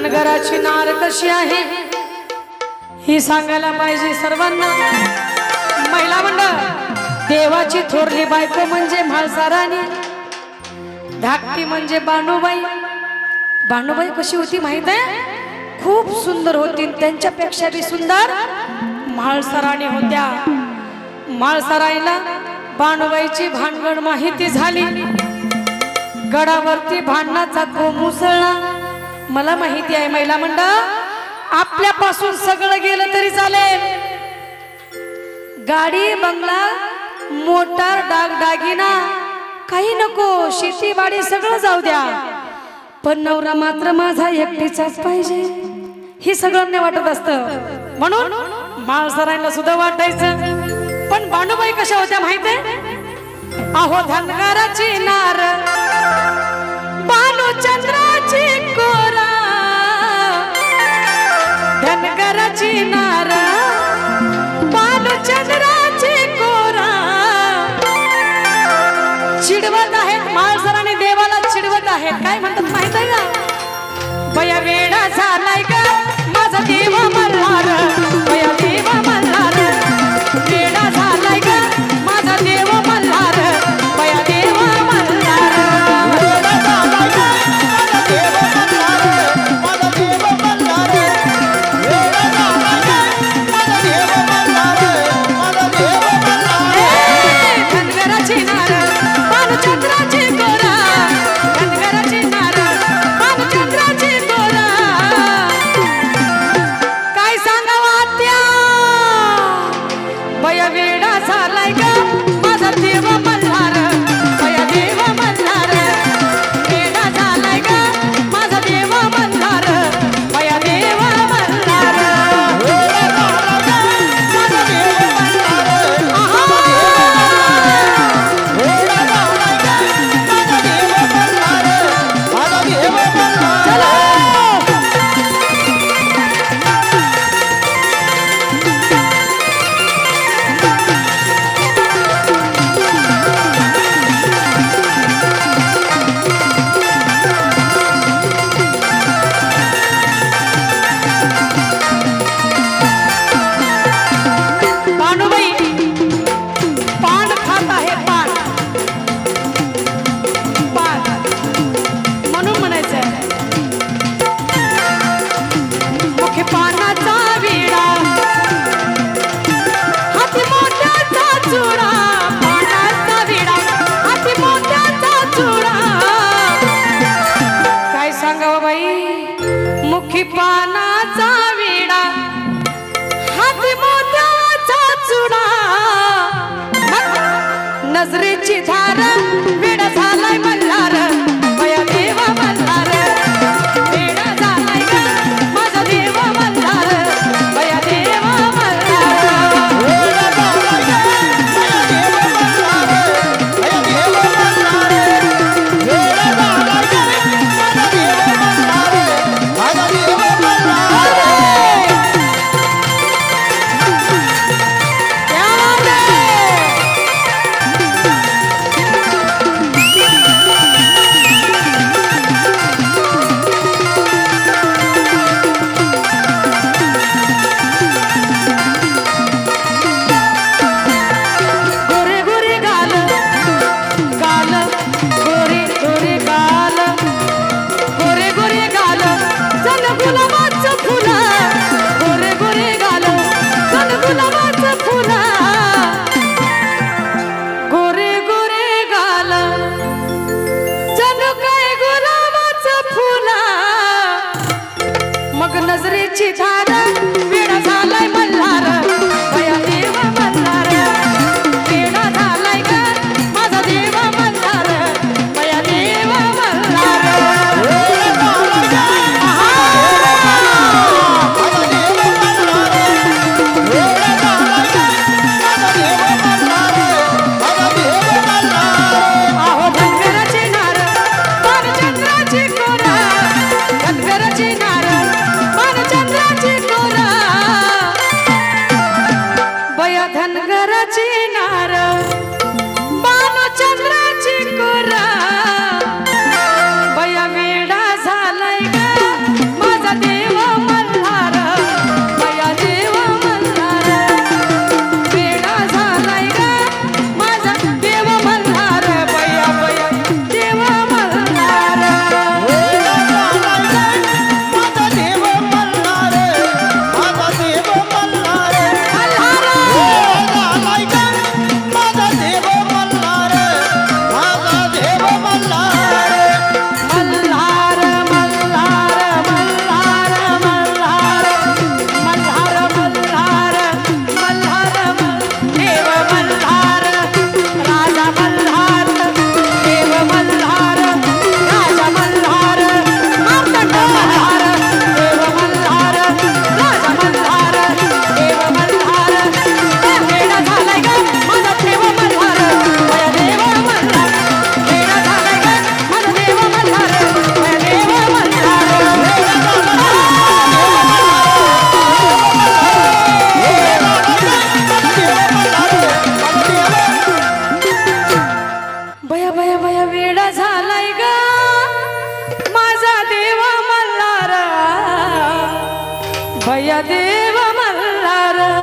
कशी आहे? ही सांगायला पाहिजे सर्वांना. महिला मंडळ देवाची थोरली बायको म्हणजे म्हाळसाराणी धाकटी म्हणजे बाणूबाई. बाणूबाई कशी होती माहीत आहे? खूप सुंदर होती त्यांच्यापेक्षा बी सुंदर म्हाळसराणी होत्या. म्हाळसराईला बाणूबाईची भानगड माहिती झाली. गडावरती भांडणाचा को मुसळला मला माहिती आहे महिला मंडळ. आपल्यापासून सगळं गेलं तरी चालेल. गाडी बंगला मोटार डागदागिना काही नको शेती बाडी सगळं जाऊ द्या. पण नवरा मात्र माझा एकटीचाच पाहिजे. हे सगळ्यांना वाटत असतं. म्हणून माळसरायला सुद्धा वाटायचं. पण बाणूबाई कशा होत्या माहिती अहो धनगाराची नार नजरेची धार वेळ झालाय मल्हार.